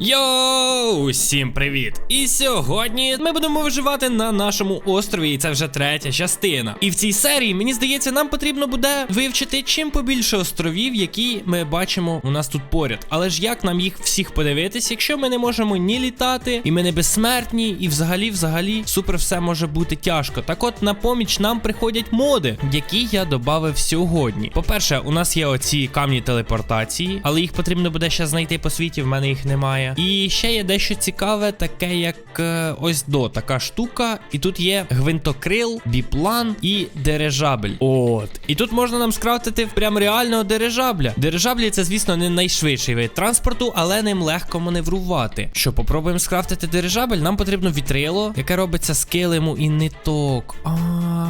哟。Йоу, всім привіт! І сьогодні ми будемо виживати на нашому острові, і це вже третя частина. І в цій серії, мені здається, нам потрібно буде вивчити чим побільше островів, які ми бачимо у нас тут поряд. Але ж як нам їх всіх подивитись, якщо ми не можемо ні літати, і ми не безсмертні, і взагалі, взагалі, супер все може бути тяжко. Так от на поміч нам приходять моди, які я додав сьогодні. По-перше, у нас є оці камні телепортації, але їх потрібно буде ще знайти по світі, в мене їх немає. І ще є дещо цікаве, таке як е, ось до така штука. І тут є гвинтокрил, біплан і дирижабль. От. І тут можна нам скрафтити прям реального дирижабля. Дирижаблі це, звісно, не найшвидший вид транспорту, але ним легко маневрувати. Що, попробуємо скрафтити дирижабль? Нам потрібно вітрило, яке робиться з килиму і ниток. А,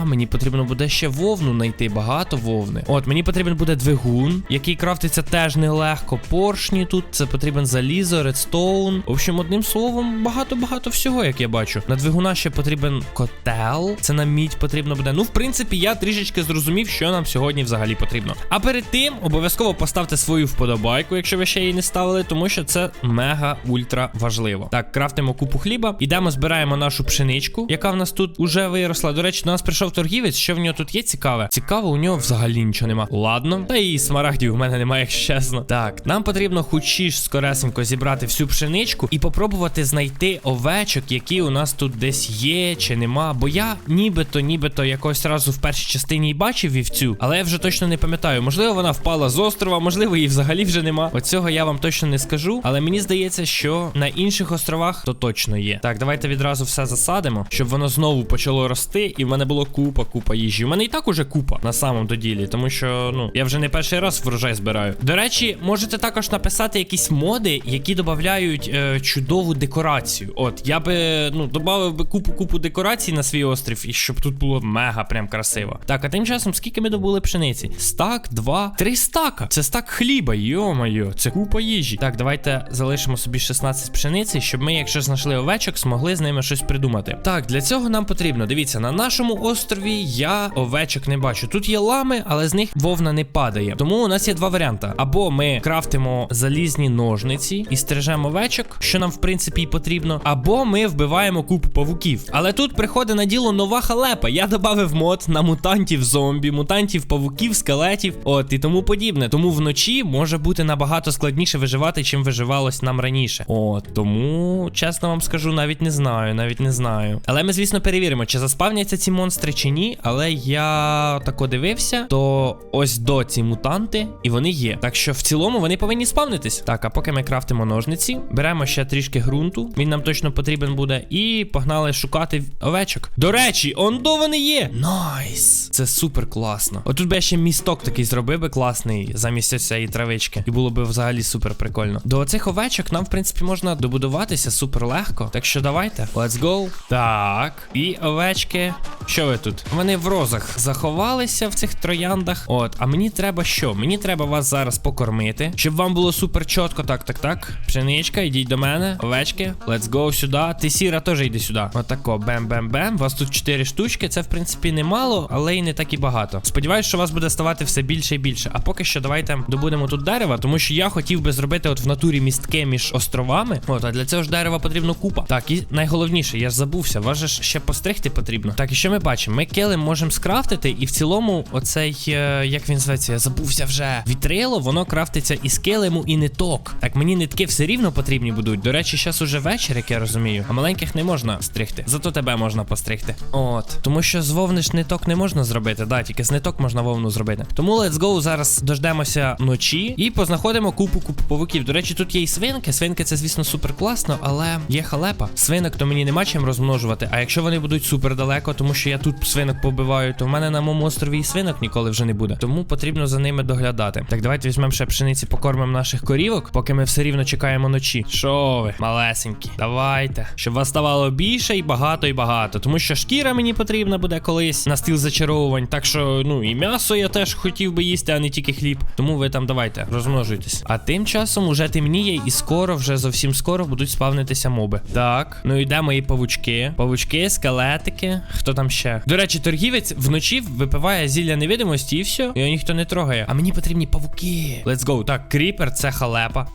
мені потрібно буде ще вовну знайти, багато вовни. От, мені потрібен буде двигун, який крафтиться теж нелегко. Поршні тут, це потрібен залізо, редстоун. В общем, одним словом, багато-багато всього, як я бачу. На двигуна ще потрібен котел. Це на мідь потрібно буде. Ну, в принципі, я трішечки зрозумів, що нам сьогодні взагалі потрібно. А перед тим обов'язково поставте свою вподобайку, якщо ви ще її не ставили, тому що це мега ультра важливо. Так, крафтимо купу хліба, ідемо, збираємо нашу пшеничку, яка в нас тут уже виросла. До речі, до нас прийшов торгівець. Що в нього тут є цікаве? Цікаво, у нього взагалі нічого нема. Ладно, та і смарагдів у мене немає, якщо чесно. Так, нам потрібно хочеш скоресенько зібрати всю пшеничку і попробувати знайти овечок, які у нас тут десь є чи нема. Бо я нібито, нібито якось разу в першій частині і бачив вівцю, але я вже точно не пам'ятаю. Можливо, вона впала з острова, можливо, її взагалі вже нема. Оцього я вам точно не скажу. Але мені здається, що на інших островах то точно є. Так, давайте відразу все засадимо, щоб воно знову почало рости, і в мене було купа, купа їжі. У мене і так уже купа на самому то ділі, тому що ну я вже не перший раз врожай збираю. До речі, можете також написати якісь моди, які додають е, чудову декорацію. От я би ну додав би купу купу декорацій на свій острів, і щоб тут було мега прям красиво. Так, а тим часом, скільки ми добули пшениці? Стак, два, три стака. Це стак хліба, йо-моє, це купа їжі. Так, давайте залишимо собі 16 пшениці, щоб ми, якщо знайшли овечок, змогли з ними щось придумати. Так, для цього нам потрібно. Дивіться, на нашому острові я овечок не бачу. Тут є лами, але з них вовна не падає. Тому у нас є два варіанти: або ми крафтимо залізні ножниці і стрижемо овечок, що нам в принципі і потрібно, або ми вбиваємо купу павуків. Але тут приходить на діло нова халепа. Я додав мод на мутантів зомбі, мутантів, павуків, скелетів, от і тому подібне. Тому вночі може бути набагато складніше виживати, чим виживалось нам раніше. От тому, чесно вам скажу, навіть не знаю, навіть не знаю. Але ми, звісно, перевіримо, чи заспавняться ці монстри чи ні. Але я тако дивився, то ось до ці мутанти, і вони є. Так що в цілому вони повинні спавнитись. Так, а поки ми крафтимо ножниці, беремо ще трішки ґрунту. Він нам точно потрібен буде. І погнали шукати овечок. До речі, ондо вони є. Найс! Це супер класно. Отут би я ще місток такий зробив би класний замість цієї травички. І було би взагалі супер прикольно. До оцих овечок нам, в принципі, можна добудуватися супер легко. Так що давайте. Let's go. Так. І овечки. Що ви тут? Вони в розах заховалися в цих трояндах. От, а мені треба що? Мені треба вас зараз покормити, щоб вам було супер чітко. Так, так, так. Пшеничка, йдіть до мене. Овечки, let's go сюди. Ти сіра теж йди сюди. Отако, бем-бем-бем. Вас тут 4 штучки. Це, в принципі, немало, але й не так і багато. Сподіваюсь, що вас буде ставати все більше і більше. А поки що давайте добудемо тут дерева, тому що я хотів би зробити от в натурі містки між островами. От, а для цього ж дерева потрібно купа. Так, і найголовніше, я ж забувся, вас же ще постригти потрібно. Так, і що ми бачимо? Ми килим можемо скрафтити, і в цілому, оцей, е, як він зветься, я забувся вже. Вітрило, воно крафтиться із килиму і ниток. Так, мені нитки все рівно потрібні будуть. До речі, зараз уже вечір, як я розумію. А маленьких не можна стригти. Зато тебе можна постригти. От. Тому що з вовни ж ниток не можна зробити. Да, тільки з ниток можна вовну зробити. Тому let's go, зараз дождемося ночі і познаходимо купу купу павуків. До речі, тут є і свинки. Свинки це, звісно, супер класно, але є халепа. Свинок то мені нема чим розмножувати. А якщо вони будуть супер далеко, тому що я тут свинок побиваю, то в мене на моєму острові і свинок ніколи вже не буде. Тому потрібно за ними доглядати. Так, давайте візьмемо ще пшениці, покормимо наших корівок, поки ми все рівно чекаємо ночі. Що ви, малесенькі, давайте, щоб вас ставало більше і багато і багато. Тому що шкіра мені потрібна буде колись на стіл зачаровувань. Так що, ну і м'ясо я теж хотів би їсти, а не тільки хліб. Тому ви там давайте розмножуйтесь. А тим часом уже темніє, і скоро, вже зовсім скоро будуть спавнитися моби. Так, ну йде мої павучки. Павучки, скелетики. Хто там ще? До речі, торгівець вночі випиває зілля невідомості і все. Його ніхто не трогає. А мені потрібні павуки. Let's go. Так, кріпер, це халепа.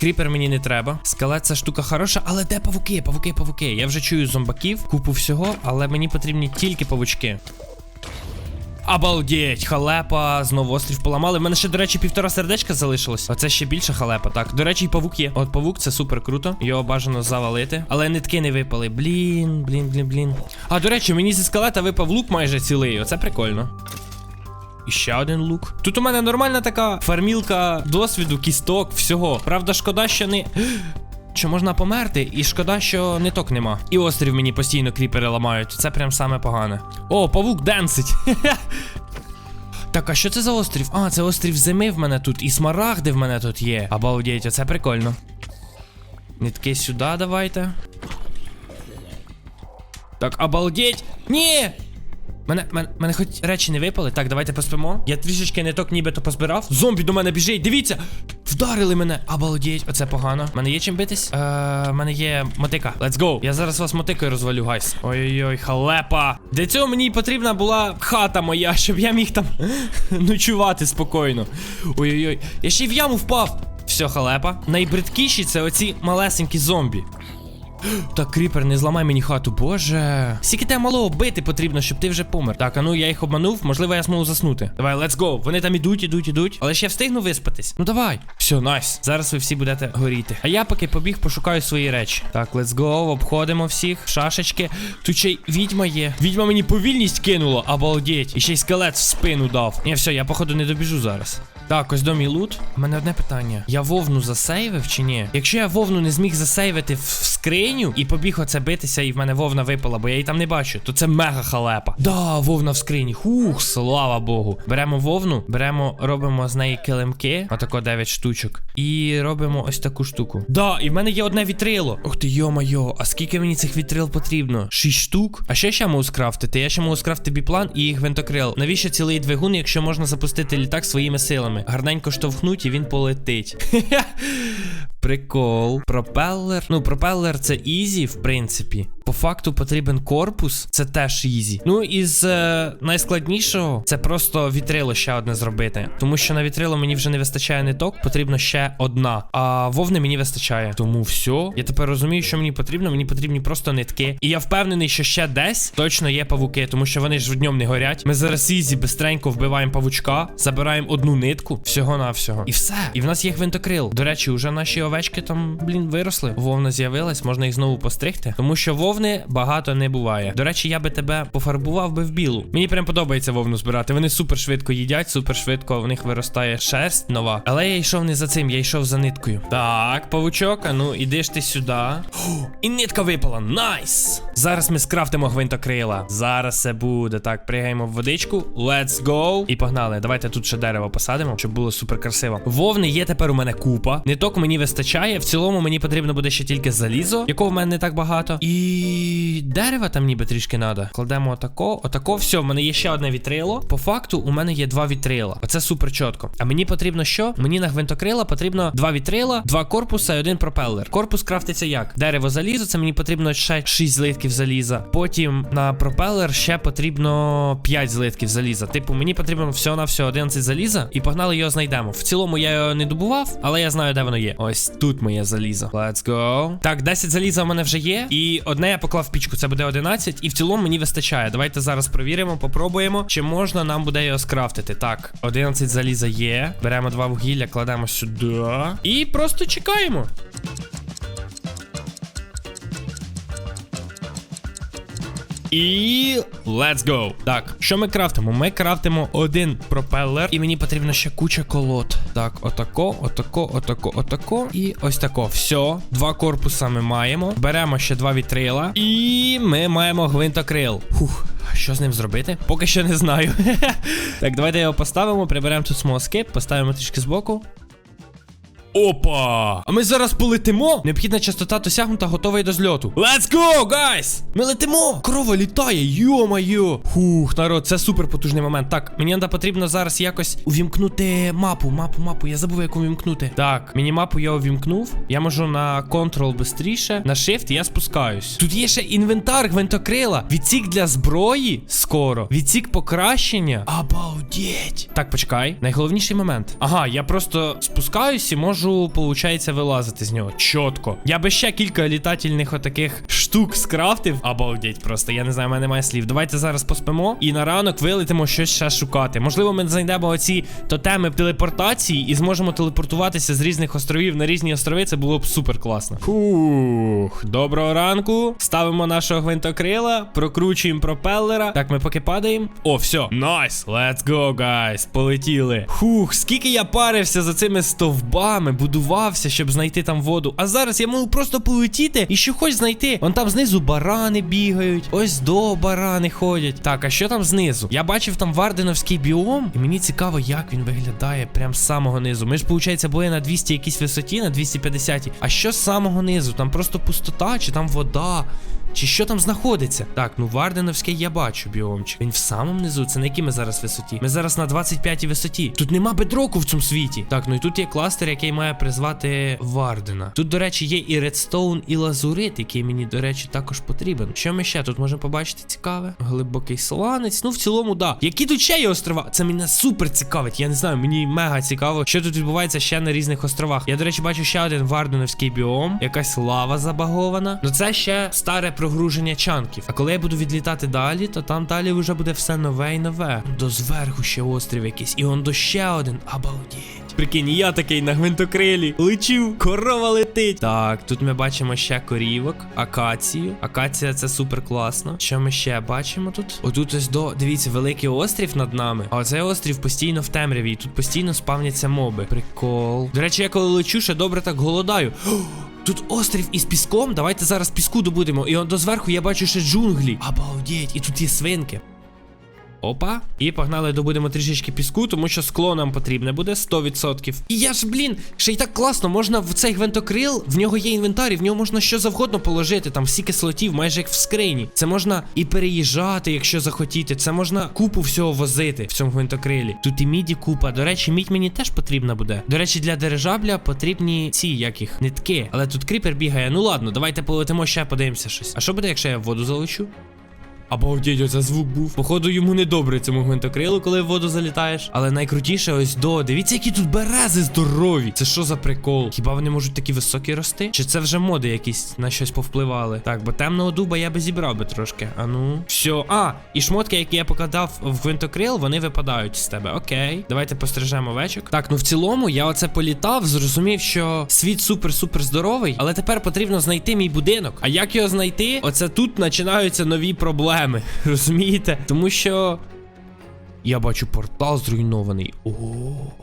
Кріпер мені не треба. Скала це штука хороша, але де павуки? Павуки, павуки. Я вже чую зомбаків, купу всього, але мені потрібні тільки павучки. Обалдеть, халепа, знову острів поламали. У мене ще, до речі, півтора сердечка залишилось. Оце ще більше халепа. Так, до речі, і павук є. От павук це супер круто. Його бажано завалити. Але нитки не випали. Блін, блін, блін, блін. А до речі, мені зі скелета випав лук майже цілий. Оце прикольно. І ще один лук. Тут у мене нормальна така фармілка досвіду, кісток, всього. Правда, шкода, що не. Що можна померти, і шкода, що ниток нема. І острів мені постійно кріпери ламають. Це прям саме погане. О, павук денсить. Так, а що це за острів? А, це острів зими в мене тут, і смарагди в мене тут є. Обалдеть, оце прикольно. Нитки сюди давайте. Так, обалдеть! Ні! Мене, мене, мене хоч речі не випали. Так, давайте поспимо. Я трішечки ниток нібито позбирав. Зомбі до мене біжить. Дивіться! Вдарили мене! Обалдеть, оце погано. Мене є чим битись? Е, мене є мотика. Let's go. Я зараз вас мотикою розвалю, гайс. Ой-ой-ой, халепа. Для цього мені потрібна була хата моя, щоб я міг там ночувати спокійно. Ой-ой-ой. Я ще й в яму впав. Все, халепа. Найбридкіші це оці малесенькі зомбі. Так, кріпер, не зламай мені хату, боже. Скільки тебе малого бити потрібно, щоб ти вже помер. Так, а ну я їх обманув, можливо, я зможу заснути. Давай, let's go. Вони там ідуть, ідуть, ідуть. Але ще встигну виспатись. Ну давай. Все, найс. Зараз ви всі будете горіти. А я поки побіг, пошукаю свої речі. Так, let's go, обходимо всіх. Шашечки. Тут ще й відьма є. Відьма мені повільність кинула, обалдеть. І ще й скелет в спину дав. Ні, все, я походу не добіжу зараз. Так, ось до мій лут. У мене одне питання. Я вовну засейвив чи ні? Якщо я вовну не зміг засейвити в скриню і побіг оце битися, і в мене вовна випала, бо я її там не бачу, то це мега халепа. Да, вовна в скрині. Хух, слава Богу. Беремо вовну, беремо, робимо з неї килимки, отако 9 штучок. І робимо ось таку штуку. Да, і в мене є одне вітрило. Ух ти, йо-майо, а скільки мені цих вітрил потрібно? 6 штук. А що ще можу скрафтити? Я ще можу скрафтити біплан і гвинтокрил. Навіщо цілий двигун, якщо можна запустити літак своїми силами? Гарненько штовхнуть і він полетить. Прикол. Пропелер. Ну, пропелер це ізі, в принципі. По факту потрібен корпус, це теж ізі. Ну і з е, найскладнішого це просто вітрило ще одне зробити. Тому що на вітрило мені вже не вистачає ниток, потрібно ще одна. А вовни мені вистачає. Тому все. Я тепер розумію, що мені потрібно. Мені потрібні просто нитки. І я впевнений, що ще десь точно є павуки, тому що вони ж днем не горять. Ми зараз ізі бистренько вбиваємо павучка, забираємо одну нитку, всього на всього. І все. І в нас є гвинтокрил. До речі, уже наші овечки там, блін, виросли. Вовна з'явилась, можна їх знову постригти. Тому що вовни багато не буває. До речі, я би тебе пофарбував би в білу. Мені прям подобається вовну збирати. Вони супер швидко їдять, супер швидко в них виростає шерсть нова. Але я йшов не за цим, я йшов за ниткою. Так, павучок, а ну іди ж ти сюди. І нитка випала. Найс! Зараз ми скрафтимо гвинтокрила. Зараз це буде. Так, пригаємо в водичку. Let's go. І погнали. Давайте тут ще дерево посадимо, щоб було супер красиво. Вовни є тепер у мене купа. Ниток мені вистачає. В цілому мені потрібно буде ще тільки залізо, якого в мене не так багато. І дерева там ніби трішки треба. Кладемо отако, отако. Все, в мене є ще одне вітрило. По факту, у мене є два вітрила. Оце супер чітко. А мені потрібно що? Мені на гвинтокрила потрібно два вітрила, два корпуса і один пропелер. Корпус крафтиться як? Дерево залізо, це мені потрібно ще 6 злитків заліза. Потім на пропелер ще потрібно 5 злитків заліза. Типу, мені потрібно всього на всього 11 заліза, і погнали його знайдемо. В цілому я його не добував, але я знаю, де воно є. Ось тут моє залізо. Let's go. Так, 10 заліза у мене вже є. І одне я поклав пічку, це буде 11. І в цілому мені вистачає. Давайте зараз провіримо, попробуємо, чи можна нам буде його скрафтити. Так, 11 заліза є. Беремо два вугілля, кладемо сюди. І просто чекаємо. І let's go. Так, що ми крафтимо? Ми крафтимо один пропелер, і мені потрібно ще куча колод. Так, отако, отако, отако, отако. І ось тако. Все, два корпуса ми маємо. Беремо ще два вітрила. І ми маємо гвинтокрил. Фух. Що з ним зробити? Поки що не знаю. так, давайте його поставимо, приберемо тут смоскип, поставимо трішки збоку. Опа! А ми зараз полетимо. Необхідна частота досягнута, готовий до зльоту. Let's go, guys! Ми летимо! Корова літає, йо-майо! Фух, народ, це супер потужний момент. Так, мені потрібно зараз якось увімкнути мапу, мапу, мапу. Я забув, як увімкнути. Так, міні-мапу я увімкнув. Я можу на Ctrl швидше, на Shift я спускаюсь. Тут є ще інвентар гвинтокрила. Відсік для зброї скоро. Відсік покращення. Обалдеть. Так, почекай. Найголовніший момент. Ага, я просто спускаюсь і можу можу, получається, вилазити з нього. Чітко. Я би ще кілька літательних отаких штук скрафтив. Обалдеть просто. Я не знаю, в мене немає слів. Давайте зараз поспимо і на ранок вилетимо щось ще шукати. Можливо, ми знайдемо оці тотеми телепортації і зможемо телепортуватися з різних островів на різні острови. Це було б супер класно. Фух, доброго ранку. Ставимо нашого гвинтокрила, прокручуємо пропеллера. Так, ми поки падаємо. О, все. Найс. Let's go, guys. Полетіли. Фух, скільки я парився за цими стовбами, будувався, щоб знайти там воду. А зараз я можу просто полетіти і що хоч знайти. Вон там знизу барани бігають. Ось до барани ходять. Так, а що там знизу? Я бачив там Варденовський біом, і мені цікаво, як він виглядає прям з самого низу. Ми ж, виходить, були на 200 якійсь висоті, на 250. А що з самого низу? Там просто пустота, чи там вода? Чи що там знаходиться? Так, ну Варденовський я бачу біомчик. Він в самому низу. Це на якій ми зараз висоті? Ми зараз на 25-й висоті. Тут нема бедроку в цьому світі. Так, ну і тут є кластер, який має призвати Вардена. Тут, до речі, є і редстоун, і лазурит, який мені, до речі, також потрібен. Що ми ще тут можемо побачити цікаве? Глибокий сланець. Ну, в цілому, да. Які тут ще є острова? Це мене супер цікавить. Я не знаю, мені мега цікаво, що тут відбувається ще на різних островах. Я, до речі, бачу ще один Варденовський біом, якась лава забагована. Ну це ще старе прогруження чанків. А коли я буду відлітати далі, то там далі вже буде все нове і нове. До зверху ще острів якийсь. І он до ще один. Обалдеть. Прикинь, я такий на гвинтокрилі. Лечу, корова летить. Так, тут ми бачимо ще корівок, акацію. Акація це супер класно. Що ми ще бачимо тут? Отут ось до. Дивіться, великий острів над нами. А оцей острів постійно в темряві. І тут постійно спавняться моби. Прикол. До речі, я коли лечу, ще добре так голодаю. Тут острів із піском. Давайте зараз піску добудемо. І он до зверху я бачу ще джунглі. Обалдеть, і тут є свинки. Опа. І погнали добудемо трішечки піску, тому що скло нам потрібне буде 100%. І я ж, блін, ще й так класно, можна в цей гвинтокрил, в нього є інвентар, і в нього можна що завгодно положити, там всі кислотів, майже як в скрині. Це можна і переїжджати, якщо захотіти. Це можна купу всього возити в цьому гвинтокрилі. Тут і міді купа. До речі, мідь мені теж потрібна буде. До речі, для дирижабля потрібні ці як їх, нитки. Але тут кріпер бігає. Ну ладно, давайте полетимо ще подивимося щось. А що буде, якщо я воду залечу? Обалдеть, оце звук був. Походу, йому недобре цьому гвинтокрилу, коли в воду залітаєш. Але найкрутіше ось до. Дивіться, які тут берези здорові. Це що за прикол? Хіба вони можуть такі високі рости? Чи це вже моди якісь на щось повпливали? Так, бо темного дуба я би зібрав би трошки. А ну. Все. А, і шмотки, які я покладав в гвинтокрил, вони випадають з тебе. Окей. Давайте пострижемо овечок. Так, ну в цілому, я оце політав, зрозумів, що світ супер-супер здоровий, але тепер потрібно знайти мій будинок. А як його знайти? Оце тут починаються нові проблеми. Розумієте? Тому що. Я бачу портал зруйнований. О,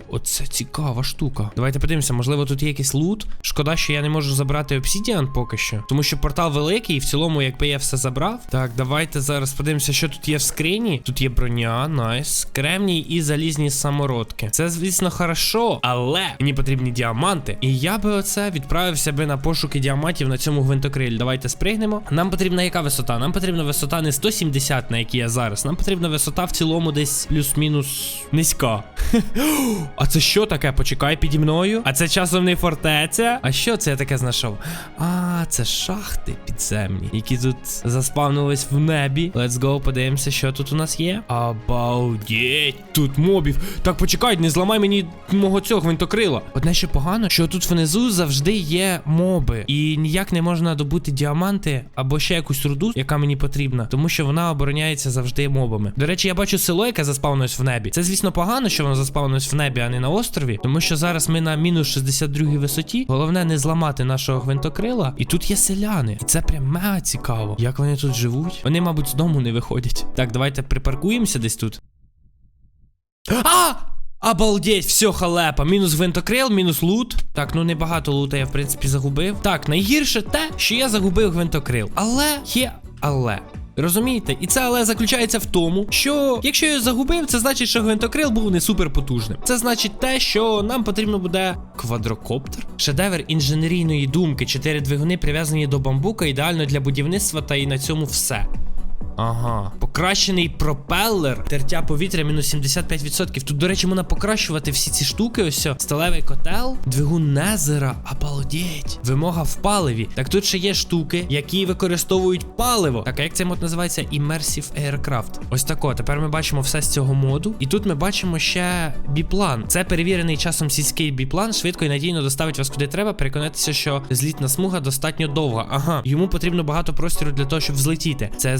оце цікава штука. Давайте подивимося, можливо, тут є якийсь лут. Шкода, що я не можу забрати обсідіан поки що. Тому що портал великий, і в цілому, якби я все забрав. Так, давайте зараз подивимося, що тут є в скрині. Тут є броня, найс, кремній і залізні самородки. Це, звісно, хорошо, але мені потрібні діаманти. І я би оце відправився би на пошуки діамантів на цьому гвинтокрилі. Давайте спригнемо. Нам потрібна яка висота? Нам потрібна висота не 170, на якій я зараз. Нам потрібна висота в цілому десь плюс-мінус низька. А це що таке? Почекай піді мною. А це часом не фортеця. А що це я таке знайшов? А, це шахти підземні, які тут заспавнились в небі. Let's go, подивимося, що тут у нас є. Обалдеть, тут мобів. Так, почекай, не зламай мені мого цього гвинтокрила. Одне що погано, що тут внизу завжди є моби. І ніяк не можна добути діаманти або ще якусь руду, яка мені потрібна, тому що вона обороняється завжди мобами. До речі, я бачу село, яке заспавнилось в небі. Це, звісно, погано, що воно заспавнилось в небі, а не на острові, тому що зараз ми на мінус 62 висоті. Головне не зламати нашого гвинтокрила. І тут є селяни. І це прям мега цікаво. Як вони тут живуть? Вони, мабуть, з дому не виходять. Так, давайте припаркуємося десь тут. А! Обалдеть, все халепа. Мінус гвинтокрил, мінус лут. Так, ну небагато лута я, в принципі, загубив. Так, найгірше те, що я загубив гвинтокрил. Але є але. Розумієте? І це але заключається в тому, що якщо я загубив, це значить, що гвинтокрил був не супер потужним. Це значить те, що нам потрібно буде квадрокоптер, шедевр інженерійної думки, чотири двигуни прив'язані до бамбука, ідеально для будівництва, та і на цьому все. Ага. Покращений пропелер. Тертя повітря мінус 75%. Тут, до речі, можна покращувати всі ці штуки. Ось. Сталевий котел, двигун Незера, обалдеть. Вимога в паливі. Так тут ще є штуки, які використовують паливо. Так, а як цей мод називається? Immersive Aircraft. Ось тако. Тепер ми бачимо все з цього моду. І тут ми бачимо ще біплан. Це перевірений часом сільський біплан, швидко і надійно доставить вас куди треба. Переконатися, що злітна смуга достатньо довга. Ага, йому потрібно багато простору для того, щоб взлетіти. Це я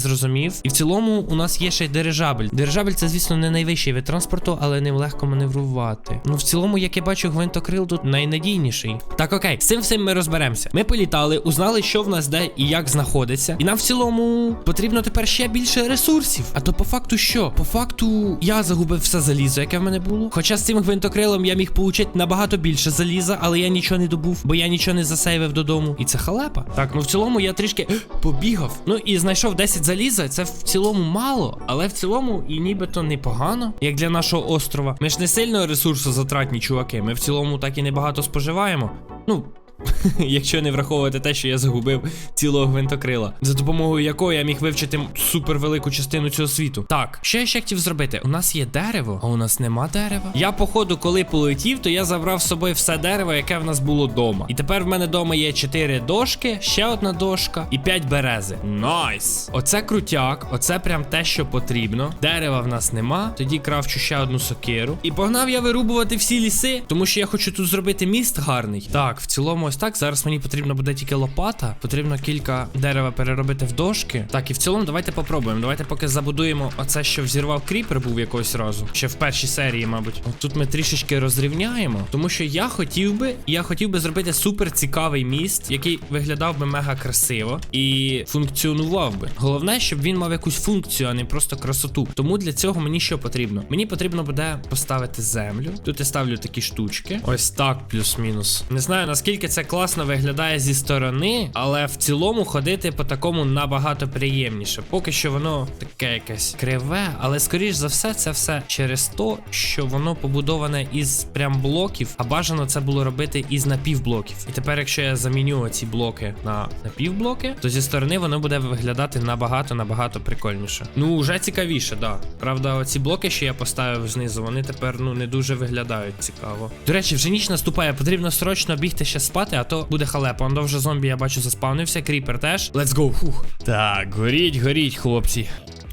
зрозумів. І в цілому у нас є ще й дирижабель. Дирижабель це, звісно, не найвищий вид транспорту, але ним легко маневрувати. Ну, в цілому, як я бачу, гвинтокрил тут найнадійніший. Так, окей, з цим всім ми розберемося. Ми політали, узнали, що в нас де і як знаходиться. І нам в цілому потрібно тепер ще більше ресурсів. А то по факту що? По факту я загубив все залізо, яке в мене було. Хоча з цим гвинтокрилом я міг получити набагато більше заліза, але я нічого не добув, бо я нічого не засейвив додому. І це халепа. Так, ну в цілому я трішки побігав. Ну і знайшов 10 заліза. Це в цілому мало, але в цілому і нібито непогано, як для нашого острова. Ми ж не сильно ресурсозатратні чуваки. Ми в цілому так і небагато споживаємо. Ну. Якщо не враховувати те, що я загубив цілого гвинтокрила, за допомогою якого я міг вивчити супер велику частину цього світу. Так, що я ще хотів зробити? У нас є дерево, а у нас нема дерева. Я, походу, коли полетів, то я забрав з собою все дерево, яке в нас було вдома. І тепер в мене вдома є 4 дошки, ще одна дошка і 5 берези. Найс! Оце крутяк, оце прям те, що потрібно. Дерева в нас нема. Тоді кравчу ще одну сокиру. І погнав я вирубувати всі ліси, тому що я хочу тут зробити міст гарний. Так, в цілому ось так. Зараз мені потрібно буде тільки лопата. Потрібно кілька дерева переробити в дошки. Так, і в цілому давайте попробуємо. Давайте поки забудуємо оце, що взірвав кріпер, був якогось разу. Ще в першій серії, мабуть. От тут ми трішечки розрівняємо. Тому що я хотів би, я хотів би зробити супер цікавий міст, який виглядав би мега красиво і функціонував би. Головне, щоб він мав якусь функцію, а не просто красоту. Тому для цього мені що потрібно? Мені потрібно буде поставити землю. Тут я ставлю такі штучки. Ось так, плюс-мінус. Не знаю наскільки це класно виглядає зі сторони, але в цілому ходити по такому набагато приємніше. Поки що воно таке якесь криве, але скоріш за все, це все через то, що воно побудоване із прям блоків, а бажано це було робити із напівблоків. І тепер, якщо я заміню ці блоки на напівблоки, то зі сторони воно буде виглядати набагато набагато прикольніше. Ну, вже цікавіше, да. Правда, оці блоки, що я поставив знизу, вони тепер ну не дуже виглядають цікаво. До речі, вже ніч наступає, потрібно срочно бігти ще спати, а то буде халепа. Он вже зомбі, я бачу, заспавнився. Кріпер теж. Let's go. Фух. Так, горіть, горіть, хлопці.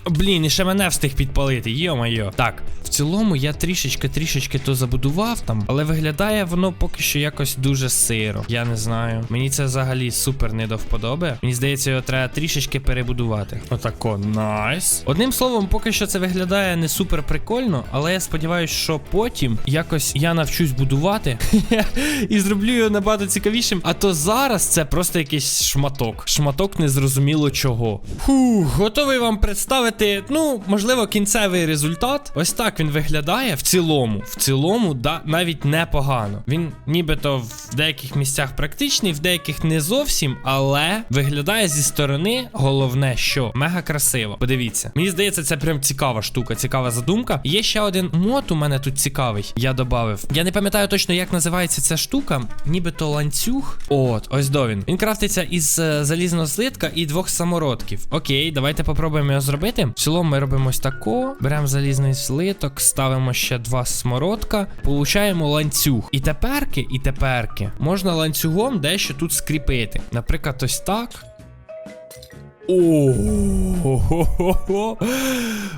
Блін, і ще мене встиг підпалити, йо-майо. Так, в цілому я трішечки трішечки то забудував там, але виглядає воно поки що якось дуже сиро. Я не знаю. Мені це взагалі супер не до вподоби. Мені здається, його треба трішечки перебудувати. Отако, найс. Одним словом, поки що це виглядає не супер прикольно, але я сподіваюся, що потім якось я навчусь будувати і зроблю його набагато цікавішим. А то зараз це просто якийсь шматок. Шматок незрозуміло чого. Фух, готовий вам представити, ну, можливо, кінцевий результат. Ось так він виглядає в цілому. В цілому, да, навіть непогано. Він нібито в деяких місцях практичний, в деяких не зовсім, але виглядає зі сторони, головне, що мега красиво. Подивіться, мені здається, це прям цікава штука, цікава задумка. Є ще один мод у мене тут цікавий. Я додав. Я не пам'ятаю точно, як називається ця штука. Нібито ланцюг. От, ось до він. Він крафтиться із е, залізного слитка і двох самородків. Окей, давайте попробуємо його зробити. В цілому ми робимо ось тако. Беремо залізний слиток, ставимо ще два смородка, получаємо ланцюг. І теперки, і теперки можна ланцюгом дещо тут скріпити. Наприклад, ось так. Ого.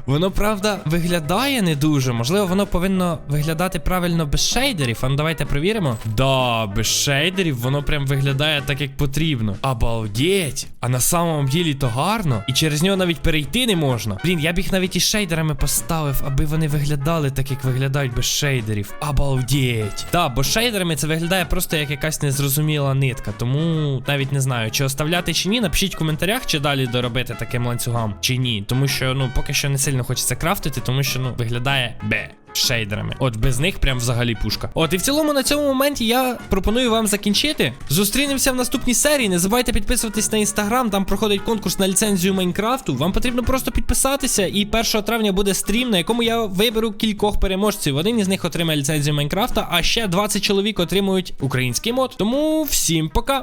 Воно, правда, виглядає не дуже. Можливо, воно повинно виглядати правильно без шейдерів. А ну давайте перевіримо. Да, без шейдерів воно прям виглядає так, як потрібно. Обалдеть! А на самом ділі то гарно. І через нього навіть перейти не можна. Блін, я б їх навіть із шейдерами поставив, аби вони виглядали так, як виглядають без шейдерів. Обалдеть. Да, бо шейдерами це виглядає просто як якась незрозуміла нитка. Тому навіть не знаю, чи оставляти чи ні. Напишіть в коментарях, чи далі доробити таким ланцюгам, чи ні. Тому що, ну, поки що не сильно хочеться крафтити, тому що, ну, виглядає бе. Шейдерами. От без них прям взагалі пушка. От і в цілому на цьому моменті я пропоную вам закінчити. Зустрінемося в наступній серії. Не забувайте підписуватись на інстаграм. Там проходить конкурс на ліцензію Майнкрафту. Вам потрібно просто підписатися. І 1 травня буде стрім, на якому я виберу кількох переможців. Один із них отримає ліцензію Майнкрафта, а ще 20 чоловік отримують український мод. Тому всім пока.